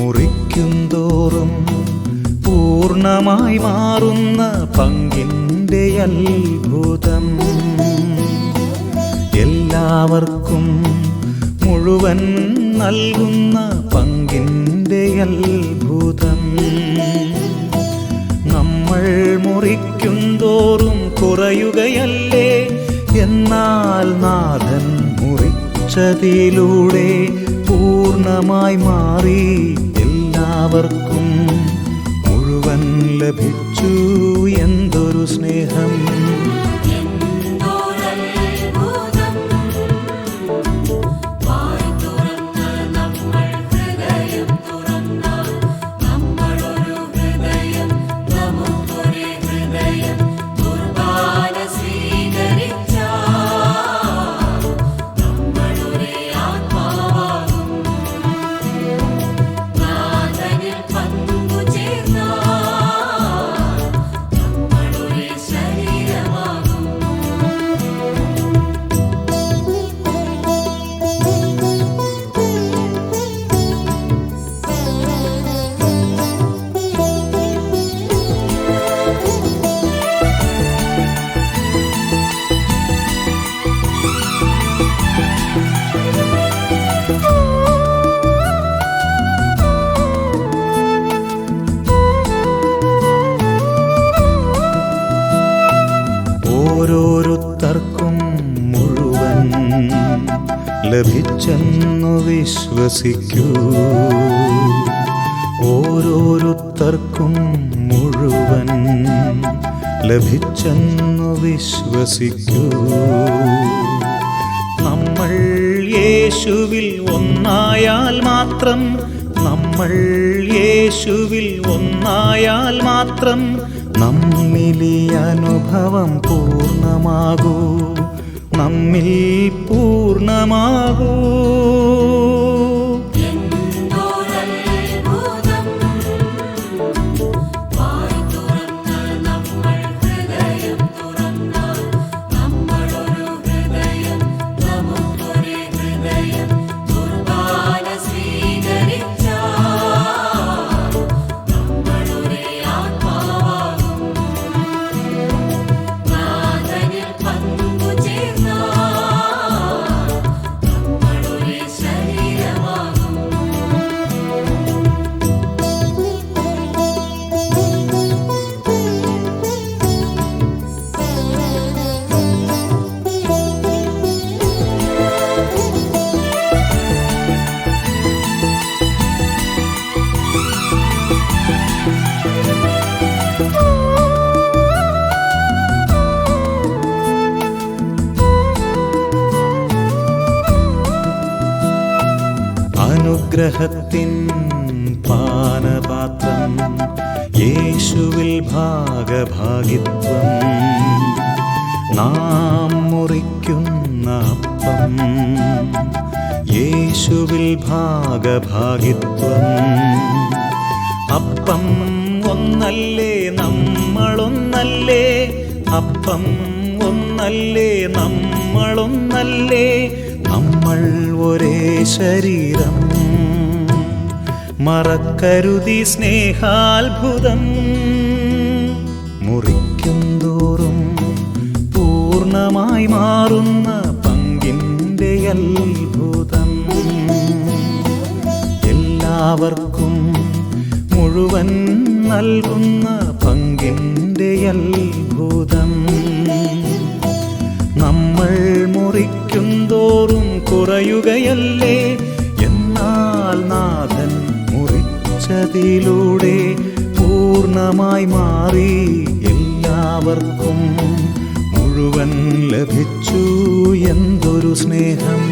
മുറിക്കും തോറും പൂർണമായി മാറുന്ന പങ്കിന്റെ അത്ഭുതം. എല്ലാവർക്കും മുഴുവൻ നൽകുന്ന പങ്കിന്റെ അത്ഭുതം. നമ്മൾ മുറിക്കും തോറും കുറയുകയല്ലേ? എന്നാൽ നാഥൻ മുറിച്ചതിലൂടെ പൂർണമായി മാറി എല്ലാവർക്കും മുഴുവൻ ലഭിച്ചു. എന്തൊരു സ്നേഹം. ലഭിച്ചെന്നു വിശ്വസിക്കൂ. ഓരോരുത്തർക്കും മുഴുവൻ ലഭിച്ചെന്നു വിശ്വസിക്കൂ. നമ്മൾ യേശുവിൽ ഒന്നായാൽ മാത്രം നമ്മൾ യേശുവിൽ ഒന്നായാൽ മാത്രം നമ്മിലി അനുഭവം പൂർണമാകൂ. നമ്മിൽ പൂർണമാകൂ. അനുഗ്രഹത്തിൻ പാനപാത്രം യേശുവിൽ ഭാഗഭാഗിത്വം നാം മുറിക്കുന്ന അപ്പം യേശുവിൽ ഭാഗഭാഗിത്വം. അപ്പം ഒന്നല്ലേ നമ്മളൊന്നല്ലേ അപ്പം ഒന്നല്ലേ നമ്മളൊന്നല്ലേ നമ്മൾ ഒരേ ശരീരം. മറക്കരുതി സ്നേഹാത്ഭുതം. മുറിക്കും തോറും പൂർണമായി മാറുന്ന പങ്കിന്റെ അത്ഭുതം. എല്ലാവർക്കും മുഴുവൻ നൽകുന്ന പങ്കിന്റെ അത്ഭുതം. നമ്മൾ മുറിക്കും തോറും കുറയുകയല്ലേ? എന്നാൽ നാഥൻ മുറിച്ചതിലൂടെ പൂർണമായി മാറി എല്ലാവർക്കും മുഴുവൻ ലഭിച്ചു. എന്തൊരു സ്നേഹം.